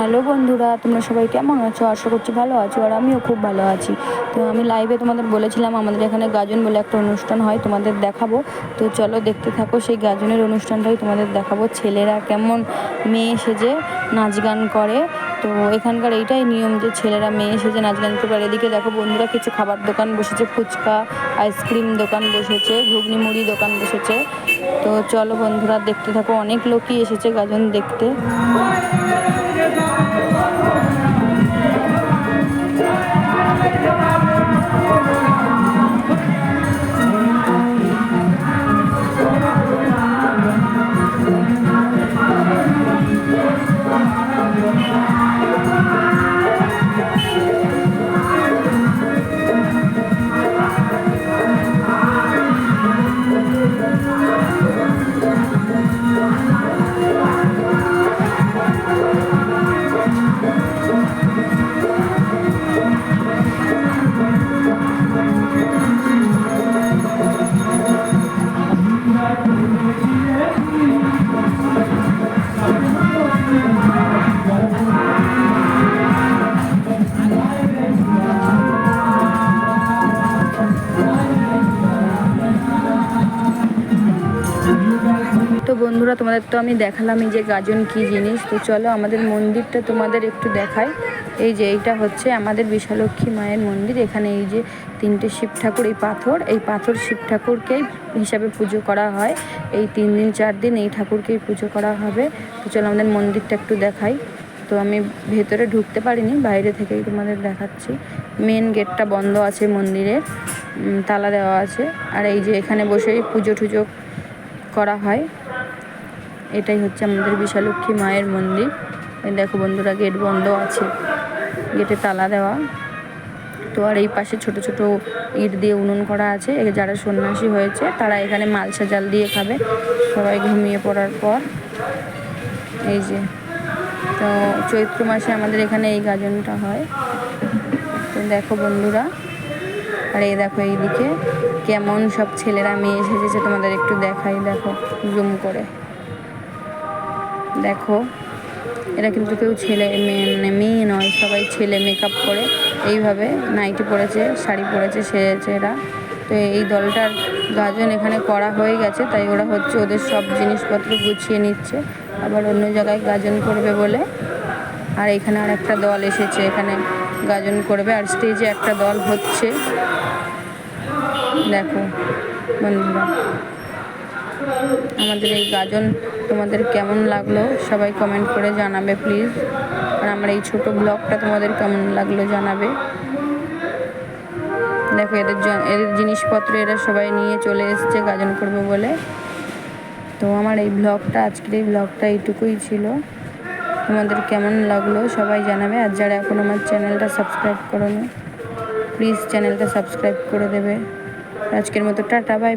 Hello বন্ধুরা, তোমরা সবাই কেমন আছো? আশা করছি ভালো আছো আর আমিও খুব ভালো আছি। তো আমি লাইভে তোমাদের বলেছিলাম, আমাদের এখানে গাজন বলে একটা অনুষ্ঠান হয়, তোমাদের দেখাবো। তো চলো দেখতে থাকো, সেই গাজনের অনুষ্ঠানটাই তোমাদের দেখাবো। ছেলেরা কেমন মেয়ে সেজে নাচ গান করে। তো এখানকার এইটাই নিয়ম যে ছেলেরা মেয়ে সেজে নাচ গান করবে। এদিকে দেখো বন্ধুরা, কিছু খাবার দোকান বসেছে, ফুচকা আইসক্রিম দোকান বসেছে, ঘুগনি মুড়ি দোকান বসেছে। তো চলো বন্ধুরা দেখতে থাকো অনেক লোকই এসেছে গাজন দেখতে। বন্ধুরা, তোমাদের তো আমি দেখালাম এই যে গাজন কি জিনিস। তো চলো আমাদের মন্দিরটা তোমাদের একটু দেখাই। এই যে এইটা হচ্ছে আমাদের বিশালক্ষী মায়ের মন্দির। এখানে এই যে তিনটে শিব ঠাকুর, এই পাথর। এই পাথর শিব ঠাকুরকেই হিসাবে পুজো করা হয়। এই তিন দিন, চার দিন এই ঠাকুরকেই পুজো করা হবে। তো চলো আমাদের মন্দিরটা একটু দেখাই। তো আমি ভেতরে ঢুকতে পারিনি, বাইরে থেকেই তোমাদের দেখাচ্ছি। মেন গেটটা বন্ধ আছে মন্দিরের। তালা দেওয়া আছে। আর এই যে এখানে বসেই পুজো টুজো করা হয়। এটাই হচ্ছে আমাদের বিশালক্ষী মায়ের মন্দির। দেখো বন্ধুরা, গেট বন্ধ আছে। গেটে তালা দেওয়া। তো আর এই পাশে ছোট ছোট ইট দিয়ে উনুন করা আছে। যারা সন্ন্যাসী হয়েছে, তারা এখানে মালসা জাল দিয়ে খাবে। সবাই ঘুমিয়ে পড়ার পর। এই যে। তো চৈত্র মাসে আমাদের এখানে এই গাজনটা হয়। তো দেখো বন্ধুরা, আর এই দেখো এইদিকে। কেমন সব ছেলেরা মেয়ে এসেছে, তোমাদের একটু দেখাই, দেখো জুম করে। দেখো, এরা কিন্তু কেউ ছেলে মেয়ে মানে মেয়ে নয়, সবাই ছেলে মেকআপ করে। এইভাবে নাইটি পরেছে, শাড়ি পরেছে সেরেছে এরা। তো এই দলটার গাজন এখানে করা হয়ে গেছে, তাই ওরা হচ্ছে ওদের সব জিনিসপত্র গুছিয়ে নিচ্ছে। আবার অন্য জায়গায় গাজন করবে বলে। আর এখানে আর একটা দল এসেছে, এখানে গাজন করবে। আর স্টেজে একটা দল হচ্ছে। দেখো বন্ধুরা, আমাদের এই গাজন তোমাদের কেমন লাগল সবাই কমেন্ট করে জানাবে প্লিজ আর আমার এই ছোট ব্লগটা তোমাদের কেমন লাগল জানাবে। দেখো এদের এদের জিনিসপত্র এরা সবাই নিয়ে চলে এসেছে গাজন করবে বলে। তো আমার এই ব্লগটা আজকের এই ব্লগটা এইটুকুই ছিল। তোমাদের কেমন লাগল সবাই জানাবে। আর যারা এখন আমার চ্যানেলটা সাবস্ক্রাইব করোনি প্লিজ চ্যানেলটা সাবস্ক্রাইব করে দেবে। আজকের মতো টাটা বাই